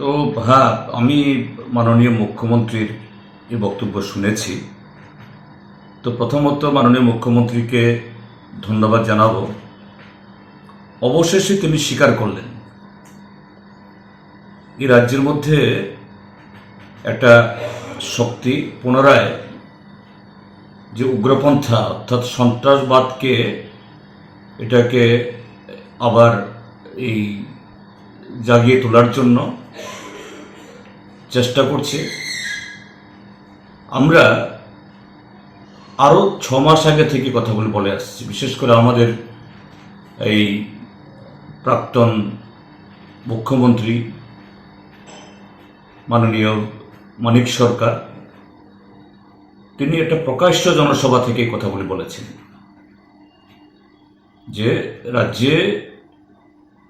তো হ্যাঁ আমি মাননীয় মুখ্যমন্ত্রীর এই বক্তব্য শুনেছি। তো প্রথমত মাননীয় মুখ্যমন্ত্রীকে ধন্যবাদ জানাব। অবশেষে তিনি স্বীকার করলেন। এই রাজ্যের মধ্যে একটা শক্তি পুনরায় যে উগ্রপন্থা অর্থাৎ সন্ত্রাসবাদকে এটাকে আবার এই জাগিয়ে তোলার জন্য চেষ্টা করছে। আমরা আরও ছ মাস আগে থেকে কথাগুলো বলে আসছি, বিশেষ করে আমাদের এই প্রাক্তন মুখ্যমন্ত্রী মাননীয় মানিক সরকার, তিনি একটা প্রকাশ্য জনসভা থেকে কথাগুলি বলেছেন যে রাজ্যে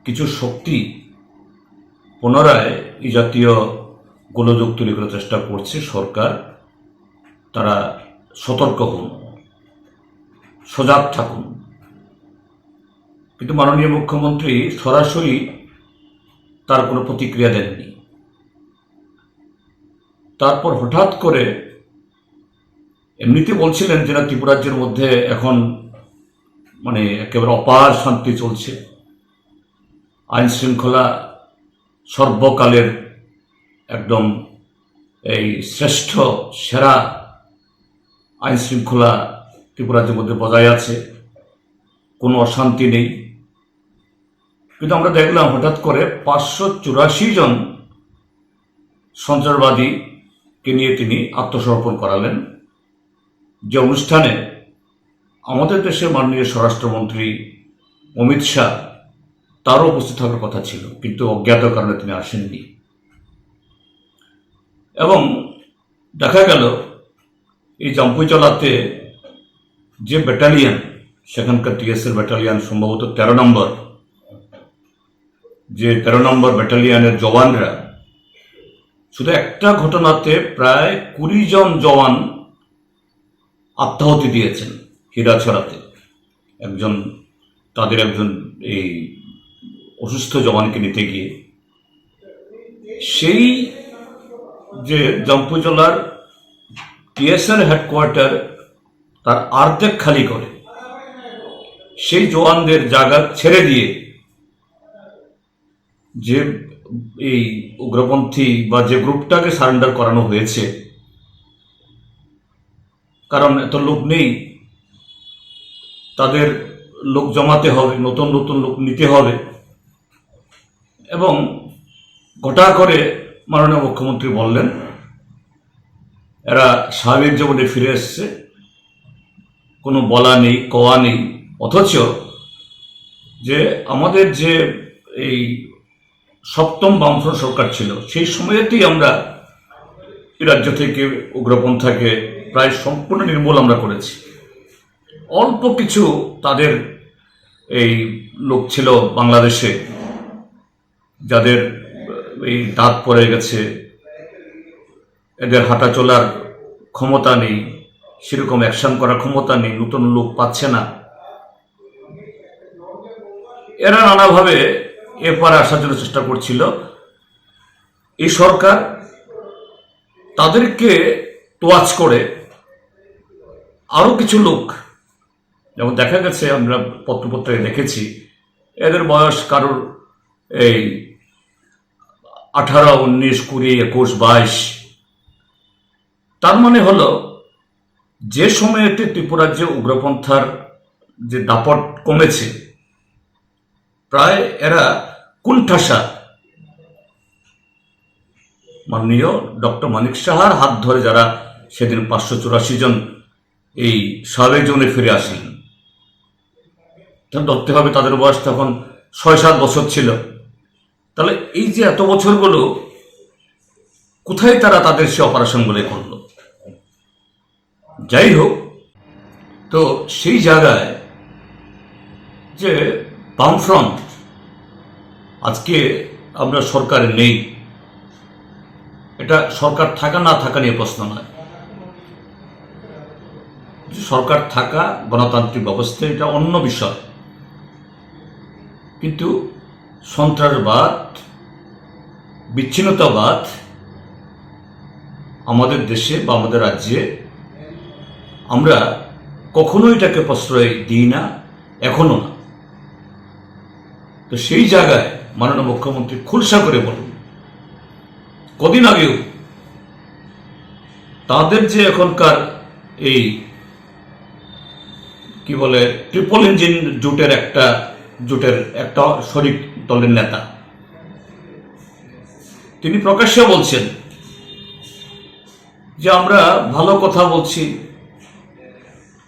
কিছু শক্তি পুনরায় এই জাতীয় গোলযোগ তৈরি করার চেষ্টা করছে সরকার। তারা সতর্ক হন, সজাগ থাকুন। কিন্তু মাননীয় মুখ্যমন্ত্রী সরাসরি তার কোনো প্রতিক্রিয়া দেননি। তারপর হঠাৎ করে এমনিতে বলছিলেন যে না, ত্রিপুরাজ্যের মধ্যে এখন মানে একেবারে অপার শান্তি চলছে। আইন শৃঙ্খলা সর্বকালের একদম এই শ্রেষ্ঠ, সেরা আইন শৃঙ্খলা ত্রিপুরাজ্যের মধ্যে বজায় আছে। কোনো অশান্তি নেই। কিন্তু আমরা দেখলাম হঠাৎ করে পাঁচশো চুরাশি জন সন্ত্রাসবাদীকে নিয়ে তিনি আত্মসমর্পণ করালেন। যে অনুষ্ঠানে আমাদের দেশের মাননীয় স্বরাষ্ট্রমন্ত্রী অমিত শাহ তারও উপস্থিত থাকার কথা ছিল, কিন্তু অজ্ঞাত কারণে তিনি আসেননি। এবং দেখা গেল, এই জাম্পুইচলাতে যে ব্যাটালিয়ান সেখানকার টিএসএল ব্যাটালিয়ান সম্ভবত তেরো নম্বর, যে তেরো নম্বর ব্যাটালিয়ানের জওয়ানরা, শুধু একটা ঘটনাতে প্রায় কুড়ি জন জওয়ান আত্মাহতি দিয়েছেন হীরাছড়াতে একজন, তাদের একজন এই অসুস্থ জওয়ানকে নিতে গিয়ে, সেই যে জম্পুজলার টিএসএল হেডকোয়ার্টার তার আর্ধেক খালি করে, সেই জওয়ানদের জায়গা ছেড়ে দিয়ে যে এই উগ্রপন্থী বা যে গ্রুপটাকে সারেন্ডার করানো হয়েছে, কারণ এত লোক নেই, তাদের লোক জমাতে হবে, নতুন নতুন লোক নিতে হবে এবং গোটা করে মাননীয় মুখ্যমন্ত্রী বললেন, এরা স্বাভাবিক জীবনে ফিরে এসছে। কোনো বলা নেই, কওয়া নেই। অথচ যে আমাদের যে এই সপ্তম বামফ্রন্ট সরকার ছিল, সেই সময়েতেই আমরা এই রাজ্য থেকে উগ্রপন্থাকে প্রায় সম্পূর্ণ নির্মূল আমরা করেছি। অল্প কিছু তাদের এই লোক ছিল বাংলাদেশে। যাদের এই দাঁত পড়ে গেছে, এদের হাঁটা চলার ক্ষমতা নেই, সেরকম অ্যাকশন করার ক্ষমতা নেই, নতুন লোক পাচ্ছে না। এরা নানাভাবে এপারে আসার জন্য চেষ্টা করছিল। এই সরকার তাদেরকে তোয়াজ করে আরও কিছু লোক, যেমন দেখা গেছে আমরা পত্রপত্রে দেখেছি, এদের বয়স কারোর এই আঠারো, উনিশ, কুড়ি, একুশ, বাইশ। তার মানে হলো, যে সময়েতে ত্রিপুরাজ্যে উগ্রপন্থার যে দাপট কমেছে, প্রায় এরা কুণ্ঠাসা। মাননীয় ডক্টর মানিক সাহার হাত ধরে যারা সেদিন পাঁচশো চুরাশি জন এই স্বাভাবিক জীবনে ফিরে আসেন ধরতে হবে তাদের বয়স তখন ছয় সাত বছর ছিল। তাহলে এই যে এত বছরগুলো কোথায় তারা তাদের সে অপারেশনগুলো করল? যাই হোক, তো সেই জায়গায় যে বামফ্রন্ট আজকে আমরা সরকারে নেই, এটা সরকার থাকা না থাকা নিয়ে প্রশ্ন নয়। সরকার থাকা গণতান্ত্রিক ব্যবস্থা এটা অন্য বিষয়। কিন্তু সন্ত্রাসবাদ, বিচ্ছিন্নতাবাদ আমাদের দেশে বা আমাদের রাজ্যে, আমরা কখনোই এটাকে প্রশ্রয় দিই না, এখনও না। তো সেই জায়গায় মাননীয় মুখ্যমন্ত্রী খুলসা করে বলুন, কদিন আগেও তাদের যে এখনকার এই, কি বলে ট্রিপল ইঞ্জিন জুটের একটা জোটের একটা শরিক দলের নেতা। তিনি প্রকাশ্যে বলছেন যে আমরা ভালো কথা বলছি,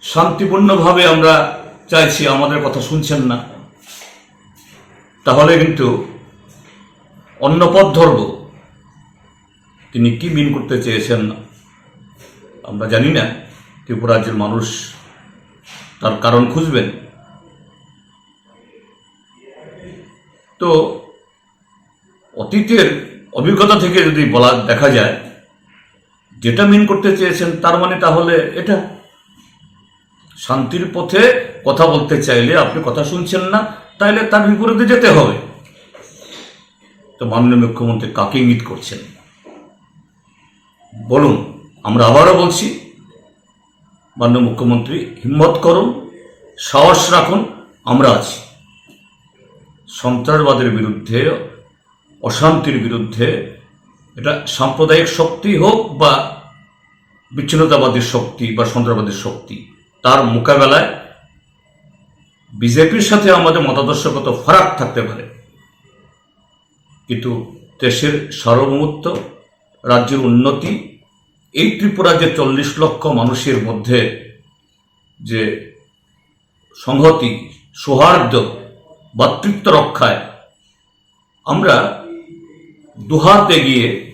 শান্তিপূর্ণভাবে আমরা চাইছি, আমাদের কথা শুনছেন না। তাহলে কিন্তু অন্য পথ ধরব। তিনি কি মিন করতে চেয়েছেন আমরা জানি না। ত্রিপুরা রাজ্যের মানুষ তার কারণ খুঁজবেন। তো অতীতের অভিজ্ঞতা থেকে যদি বলা দেখা যায়, যেটা মিন করতে চেয়েছেন তার মানে তাহলে এটা। শান্তির পথে কথা বলতে চাইলে আপনি কথা শুনছেন না, তাইলে তার বিপরীতে যেতে হবে। তো মাননীয় মুখ্যমন্ত্রী কাকে ইঙ্গিত করছেন? বলুন, আমরা আবারও বলছি, মাননীয় মুখ্যমন্ত্রী হিম্মত করুন, সাহস রাখুন, আমরা আছি। সন্ত্রাসবাদের বিরুদ্ধে, অশান্তির বিরুদ্ধে, এটা সাম্প্রদায়িক শক্তি হোক বা বিচ্ছিন্নতাবাদী শক্তি বা সন্ত্রাসবাদী শক্তি, তার মোকাবেলায় বিজেপির সাথে আমাদের মতাদর্শগত ফারাক থাকতে পারে। কিন্তু দেশের সার্বভৌমত্ব, রাজ্যের উন্নতি, এই ত্রিপুরা যে চল্লিশ লক্ষ মানুষের মধ্যে যে সংহতি, সৌহার্দ্য ভাতৃত্ব রক্ষায় আমরা দুহাত এগিয়ে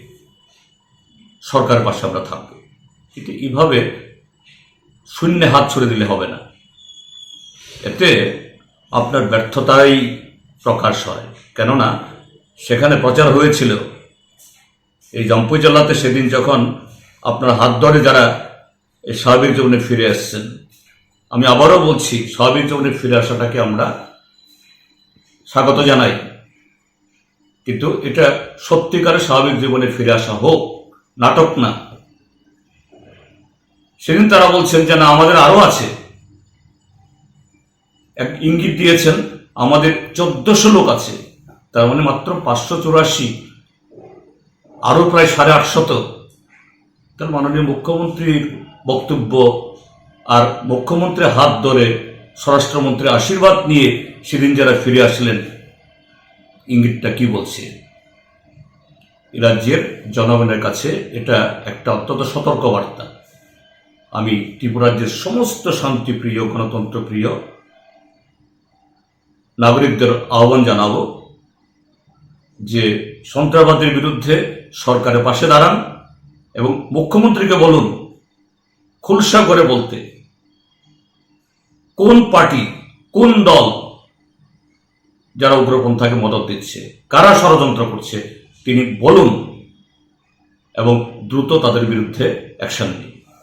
সরকার পাশে আমরা থাকব। কিন্তু এইভাবে শূন্যে হাত ছুড়ে দিলে হবে না। এতে আপনার ব্যর্থতাই প্রকাশ হয়। কেননা সেখানে প্রচার হয়েছিল, এই জম্পুই জেলাতে সেদিন যখন আপনার হাত ধরে যারা এই স্বাভাবিক জীবনে ফিরে আসছেন আমি আবারও বলছি, স্বাভাবিক জীবনে ফিরে আসাটাকে আমরা স্বাগত জানাই। কিন্তু এটা সত্যিকারের স্বাভাবিক জীবনে ফিরে আসা হোক, নাটক না। সেদিন তারা বলছেন যে, না, আমাদের আরও আছে। এক ইঙ্গিত দিয়েছেন, আমাদের চোদ্দশো লোক আছে। তার মানে মাত্র পাঁচশো চুরাশি। আরও প্রায় সাড়ে আটশত। তার মাননীয় মুখ্যমন্ত্রীর বক্তব্য আর মুখ্যমন্ত্রীর হাত ধরে স্বরাষ্ট্রমন্ত্রীর আশীর্বাদ নিয়ে সেদিন যারা ফিরে আসলেন, ইঙ্গিতটা কি বলছে? রাজ্যের জনগণের কাছে এটা একটা অত্যন্ত সতর্ক বার্তা আমি ত্রিপুরাজ্যের সমস্ত শান্তিপ্রিয় গণতন্ত্রপ্রিয় নাগরিকদের আহ্বান জানাব যে সন্ত্রাসবাদের বিরুদ্ধে সরকারের পাশে দাঁড়ান এবং মুখ্যমন্ত্রীকে বলুন, খুলসা করে বলতে। কোন পার্টি, কোন দল যারা উগ্রপন্থাকে মদত দিচ্ছে, কারা ষড়যন্ত্র করছে, তিনি বলুন এবং দ্রুত তাদের বিরুদ্ধে অ্যাকশন নিন।